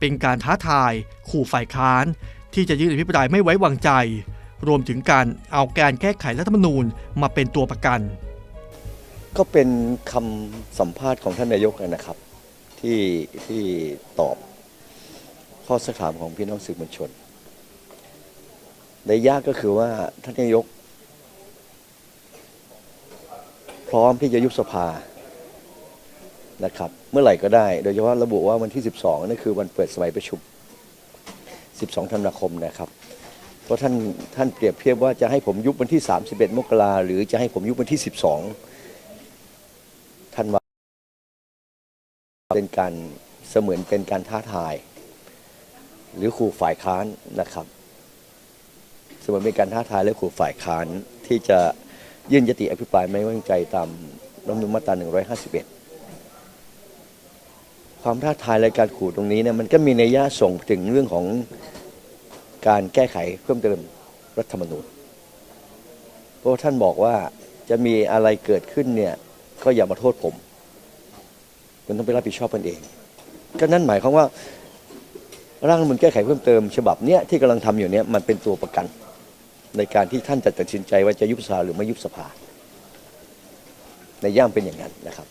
เป็นการท้าทาย ขู่ฝ่ายค้าน ที่จะยื่นอภิปรายไม่ไว้วางใจ รวมถึงการเอาการแก้ไขรัฐธรรมนูญมาเป็นตัวประกัน ก็เป็นคำสัมภาษณ์ของท่านนายกนะครับ ที่ที่ตอบข้อสักถามของพี่น้องสื่อมวลชนในยากก็คือว่าท่านนายก พร้อมที่จะยุบสภา นะครับเมื่อไหร่ก็ได้ โดยเฉพาะระบุว่าวันที่ 12นั่นคือวันเปิดสมัยประชุม 12 ธันวาคมนะครับเพราะท่านท่านเปรียบเทียบว่าจะให้ผมยุบวันที่ 31 มกราหรือจะให้ผมยุบวันที่ 12ท่านว่าเป็นการเสมือนเป็นการท้าทาย หรือขู่ฝ่ายค้านนะครับ เสมือนเป็นการท้าทายและขู่ฝ่ายค้านที่จะยื่นยติอภิปรายไม่ไว้วางใจตามรัฐธรรมนูญมาตรา 151 ความท้าทายและการขู่ตรงนี้เนี่ยมันก็มีนัยยะส่งถึงเรื่องของการแก้ไขเพิ่มเติมรัฐธรรมนูญเพราะท่านบอกว่าจะมีอะไรเกิดขึ้นเนี่ยก็อย่ามาโทษผมคุณต้องไปรับผิดชอบกันเอง ก็นั่นหมายความว่าร่างรัฐมนูญแก้ไขเพิ่มเติม ฉบับเนี้ยที่กำลังทำอยู่เนี้ยมันเป็นตัวประกัน ในการที่ท่านจะตัดสินใจว่าจะยุบสภาหรือไม่ยุบสภา ในย่ามเป็นอย่างนั้นนะครับ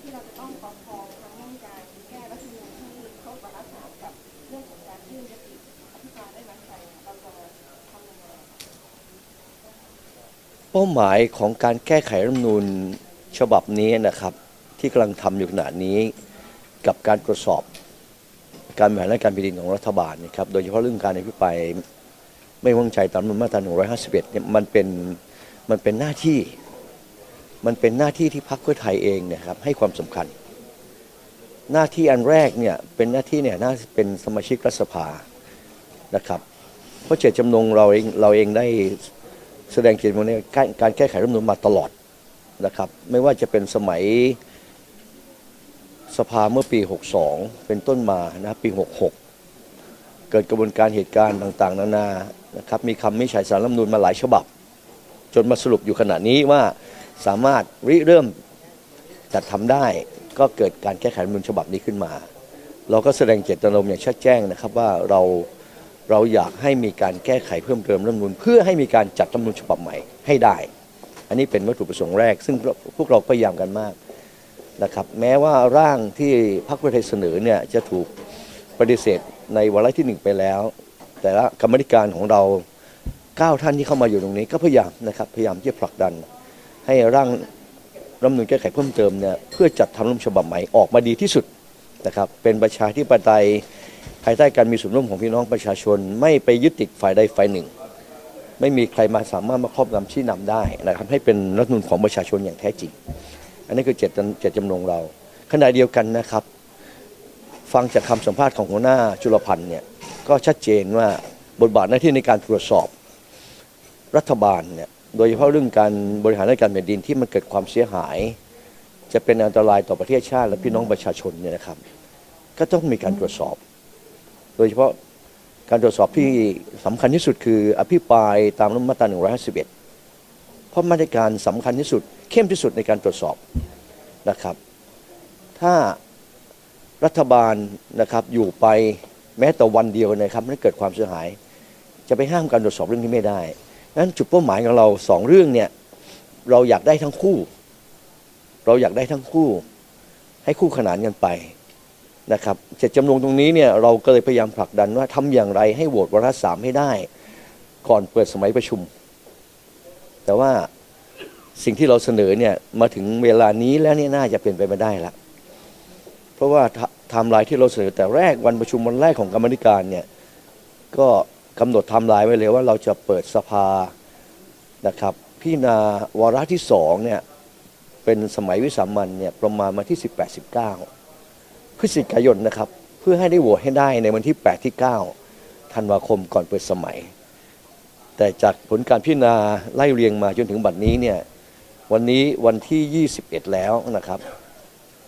ที่เราจะต้องประคองทั้งเรื่องการแก้รัฐธรรมนูญที่ครบวาระสามกับเรื่องของการยื่นยติอภิปรายไม่ไว้วางใจเราจะทำยังไง เป้าหมายของการแก้ไขรัฐมนูญฉบับนี้นะครับ ที่กำลังทำอยู่ขณะนี้กับการตรวจสอบ การบริหารราชการแผ่นดินของรัฐบาลนะครับโดยเฉพาะเรื่องการอภิปรายไม่ไว้วางใจตามรัฐธรรมนูญมาตรา151เนี่ยมันเป็นมันเป็นหน้าที่ มันเป็นหน้าที่ที่พรรคเพื่อไทยเองเนี่ยครับให้ความสำคัญ หน้าที่อันแรกเนี่ยเป็นหน้าที่เนี่ยน่าเป็นสมาชิกรัฐสภานะครับ เพราะเจตจำนงเราเองเราเองได้ แสดงเจตจำนงในการการแก้ไขรัฐธรรมนูญมาตลอดนะครับ ไม่ว่าจะเป็นสมัยสภาเมื่อปี 62 เป็นต้นมานะปี 66 เกิดกระบวนการเหตุการณ์ต่างๆ นานานะครับมีคำวินิจฉัยสารรัฐมนูญมาหลายฉบับ จนมาสรุปอยู่ขณะนี้ว่าสามารถริเริ่มจัดทำได้ ก็เกิดการแก้ไขรัฐมนูญฉบับนี้ขึ้นมา เราก็แสดงเจตจำนงอย่างชัดแจ้งนะครับว่าเรา เราอยากให้มีการแก้ไขเพิ่มเติมรัฐมนูญเพื่อให้มีการจัดรัฐมนูญฉบับใหม่ให้ได้ อันนี้เป็นวัตถุประสงค์แรก ซึ่งพวกเราพยายามกันมากนะครับ แม้ว่าร่างที่พรรคเพื่อไทยเสนอเนี่ยจะถูกปฏิเสธในวาระที่หนึ่งไปแล้ว แต่ละกรรมธิการของเราเก้าท่านที่เข้ามาอยู่ตรงนี้ก็พยายามนะครับพยายามที่จะผลักดัน ให้ร่างรัฐมนูญแก้ไขเพิ่มเติมเนี่ยเพื่อจัดทำรัฐมนูญฉบับใหม่ออกมาดีที่สุดนะครับเป็นประชาธิปไตยายใต้การมีส่วนร่วมของพี่น้องประชาชน ไม่ไปยึดติดฝ่ายใดฝ่ายหนึ่ง ไม่มีใครมาสามารถมาครอบงำชี้นำได้นะครับให้เป็นรัฐมนูญของประชาชนอย่างแท้จริง อันนี้คือเจตจำเจตจำนงเราขณะเดียวกันนะครับ ฟังจากคำสัมภาษณ์ของหัวหน้าจุลพันธ์เนี่ยก็ชัดเจนว่าบทบาทหน้าที่ในการตรวจสอบ รัฐบาลเนี่ยโดยเฉพาะเรื่องการบริหารราชการแผ่นดินที่มันเกิดความเสียหาย จะเป็นอันตรายต่อประเทศชาติและพี่น้องประชาชนเนี่ยนะครับ ก็ต้องมีการตรวจสอบ โดยเฉพาะการตรวจสอบที่สำคัญที่สุดคืออภิปรายตามรัฐธรรมนูญมาตรา151 เพราะมาตรการสำคัญที่สุด เข้มที่สุดในการตรวจสอบนะครับ ถ้ารัฐบาลนะครับอยู่ไปแม้แต่วันเดียวนะครับไม่เกิดความเสียหาย จะไปห้ามการตรวจสอบเรื่องนี้ไม่ได้นั้นจุดเป้าหมายของเราสองเรื่องเนี่ยเราอยากได้ทั้งคู่ เราอยากได้ทั้งคู่ ให้คู่ขนานกันไป นะครับเจตจำนงตรงนี้เนี่ยเราก็เลยพยายามผลักดันว่าทำอย่างไรให้โหวตวาระสามให้ได้ ก่อนเปิดสมัยประชุม แต่ว่าสิ่งที่เราเสนอเนี่ยมาถึงเวลานี้แล้วเนี่ยน่าจะเป็นไปไม่ได้ละเพราะว่าไทม์ไลน์ที่เราเสนอแต่แรกวันประชุมวันแรกของกรรมธิการเนี่ยก็กำหนดไทม์ไลน์ไว้เลยว่าเราจะเปิดสภานะครับพี่นาวาระที่สองเนี่ยเป็นสมัยวิสามันเนี่ยประมาณมาที่ 18-19 พฤศจิกายนนะครับ เพื่อให้ได้โหวตให้ได้ในวันที่ 8 ที่ 9 ธันวาคมก่อนเปิดสมัย แต่จากผลการพิจารณาไล่เรียงมาจนถึงบัดนี้เนี่ยวันนี้วันที่ 21 แล้วนะครับ